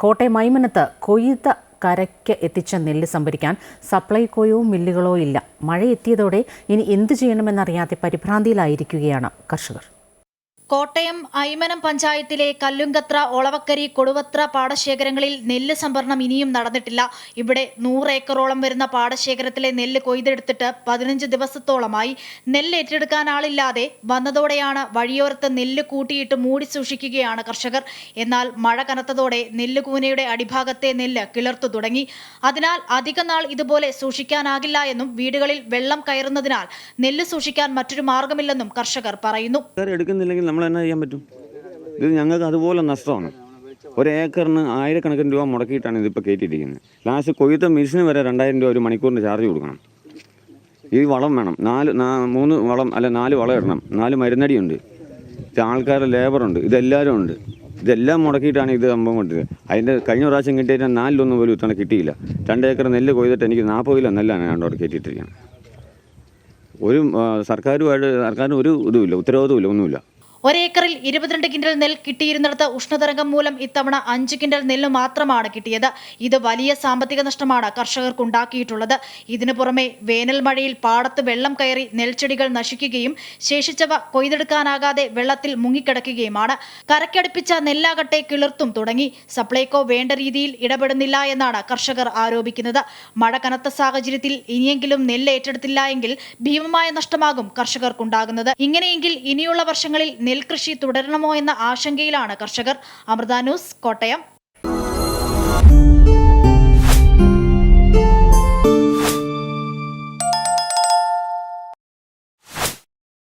കോട്ടയം മൈമനത്ത് കൊയ്ത കരയ്ക്ക് എത്തിച്ച നെല്ല് സംഭരിക്കാൻ സപ്ലൈകോയോ മില്ലുകളോ ഇല്ല. മഴ എത്തിയതോടെ ഇനി എന്തു ചെയ്യണമെന്നറിയാതെ പരിഭ്രാന്തിയിലായിരിക്കുകയാണ് കർഷകർ. കോട്ടയം ഐമനം പഞ്ചായത്തിലെ കല്ലുങ്കത്ര ഒളവക്കരി കൊടുവത്ര പാടശേഖരങ്ങളിൽ നെല്ല് സംഭരണം ഇനിയും നടന്നിട്ടില്ല. ഇവിടെ നൂറ് ഏക്കറോളം വരുന്ന പാടശേഖരത്തിലെ നെല്ല് കൊയ്തെടുത്തിട്ട് പതിനഞ്ച് ദിവസത്തോളമായി. നെല്ല് ഏറ്റെടുക്കാൻ ആളില്ലാതെ വന്നതോടെയാണ് വഴിയോരത്ത് നെല്ല് കൂട്ടിയിട്ട് മൂടി സൂക്ഷിക്കുകയാണ് കർഷകർ. എന്നാൽ മഴ കനത്തതോടെ നെല്ല് കൂനയുടെ അടിഭാഗത്തെ നെല്ല് കിളർത്തു തുടങ്ങി. അതിനാൽ അധിക നാൾ ഇതുപോലെ സൂക്ഷിക്കാനാകില്ല എന്നും വീടുകളിൽ വെള്ളം കയറുന്നതിനാൽ നെല്ല് സൂക്ഷിക്കാൻ മറ്റൊരു മാർഗമില്ലെന്നും കർഷകർ പറയുന്നു. നമ്മൾ എന്നാ ചെയ്യാൻ പറ്റും? ഇത് ഞങ്ങൾക്ക് അതുപോലെ നഷ്ടമാണ്. ഒരു ഏക്കറിന് ആയിരക്കണക്കിന് രൂപ മുടക്കിയിട്ടാണ് ഇതിപ്പോൾ കയറ്റിയിരിക്കുന്നത് ലാസ്റ്റ് കൊയ്ത്ത മെഷീന് വരെ രണ്ടായിരം രൂപ ഒരു മണിക്കൂറിന് ചാർജ് കൊടുക്കണം. ഈ വളം വേണം. നാല് മൂന്ന് വളം അല്ല നാല് വളം ഇടണം. നാല് മരുന്നടിയുണ്ട്. ആൾക്കാരുടെ ലേബറുണ്ട് ഇതെല്ലാവരും ഉണ്ട്. ഇതെല്ലാം മുടക്കിയിട്ടാണ് ഇത് സംഭവം കൊണ്ടത്. അതിന്റെ കഴിഞ്ഞ പ്രാവശ്യം കിട്ടിയിട്ട് നാലിലൊന്നും പോലും ഇത്തവണ കിട്ടിയില്ല. രണ്ട് ഏക്കർ നെല്ല് കൊയ്തിട്ട് എനിക്ക് നാൽപ്പത് കിലോ നെല്ലാണ് ഞാൻ അവിടെ കയറ്റിയിട്ടിരിക്കുന്നത്. ഒരു സർക്കാരുമായിട്ട് സർക്കാരിന് ഒരു ഇതുമില്ല ഉത്തരവാദിത്വമില്ല ഒന്നുമില്ല. ഒരേക്കറിൽ ഇരുപത്തിരണ്ട് കിൻഡൽ നെൽ കിട്ടിയിരുന്നിടത്ത് ഉഷ്ണതരംഗം മൂലം ഇത്തവണ അഞ്ച് കിൻഡൽ നെല്ല് മാത്രമാണ് കിട്ടിയത്. ഇത് വലിയ സാമ്പത്തിക നഷ്ടമാണ് കർഷകർക്ക് ഉണ്ടാക്കിയിട്ടുള്ളത് ഇതിനു പുറമെ വേനൽ മഴയിൽ പാടത്ത് വെള്ളം കയറി നെൽച്ചെടികൾ നശിക്കുകയും ശേഷിച്ചവ കൊയ്തെടുക്കാനാകാതെ വെള്ളത്തിൽ മുങ്ങിക്കിടക്കുകയുമാണ്. കരക്കടുപ്പിച്ച നെല്ലാകട്ടെ കിളിർത്തും തുടങ്ങി. സപ്ലൈകോ വേണ്ട രീതിയിൽ ഇടപെടുന്നില്ല എന്നാണ് കർഷകർ ആരോപിക്കുന്നത്. മഴ കനത്ത സാഹചര്യത്തിൽ ഇനിയെങ്കിലും നെല്ല് ഏറ്റെടുത്തില്ല എങ്കിൽ ഭീമമായ നഷ്ടമാകും കർഷകർക്കുണ്ടാകുന്നത്. ഇങ്ങനെയെങ്കിൽ ഇനിയുള്ള വർഷങ്ങളിൽ നെൽകൃഷി തുടരണമോ എന്ന ആശങ്കയിലാണ് കർഷകർ. അമൃത ന്യൂസ് കോട്ടയം.